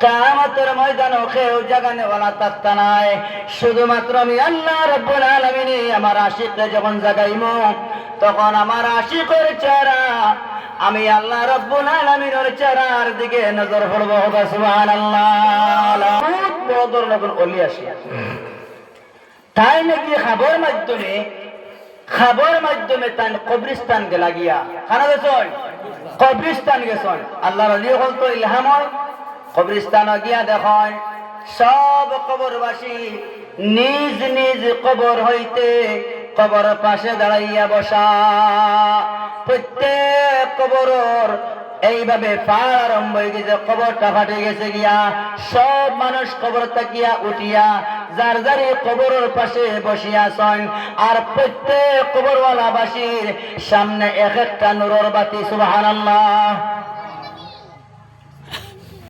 কামতের ময়দান কেউ জাগানে বলা তাত্তা নাই। শুধুমাত্র আমি আল্লাহ রব্বুল আলামিনে আমার আশিককে যখন জাগাইমু, তখন আমার আশিকের চেহারা, আমি আল্লাহ রব্বুল আলামিনের চেহারার দিকে নজর পড়ব ধরনের অলি আসি। তাই নাকি খাবার মাধ্যমে খাবার মাধ্যমে তান কবরিস্তান গেলা খানা গেছন? কবরিস্তান গেছন। আল্লাহ রলি হল তো ইলহাম হয় কবরিস্তান গিয়া দেখুন সব কবরবাসী নিজ নিজ কবর হইতে কবর পাশে দাঁড়াইয়া বসা। প্রত্যেক কবরর এইভাবে পার আরম্ভ হয়ে গেছে, কবরটা ফাটে গেছে গিয়া, সব মানুষ কবর তাকিয়া উঠিয়া, যার যারে কবরের পাশে বসিয়াছেন আর প্রত্যেক কবরওয়ালা বাসীর সামনে এক একটা নুরর বাতি, সুবহানাল্লাহ।